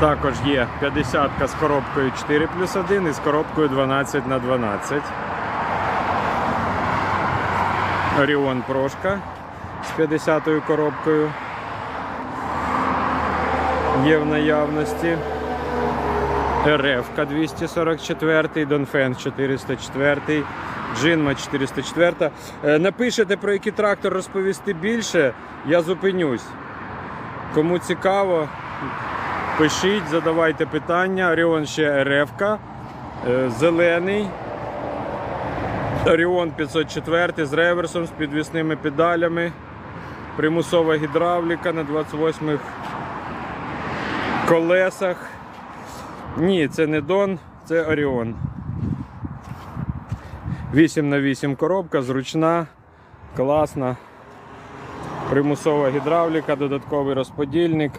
Також є 50 з коробкою 4 плюс 1 і з коробкою 12 на 12. Оріон Прошка з 50 коробкою. Є в наявності. РФ 244, Донфен 404, Джинма 404. Е, Напишете про який трактор розповісти більше, я зупинюсь. Кому цікаво, пишіть, задавайте питання. Оріон ще РФ, зелений. Оріон 504 з реверсом, з підвісними педалями. Примусова гідравліка на 28 колесах. Ні, це не Дон, це Оріон. 8 на 8 коробка, зручна, класна. Примусова гідравліка, додатковий розподільник,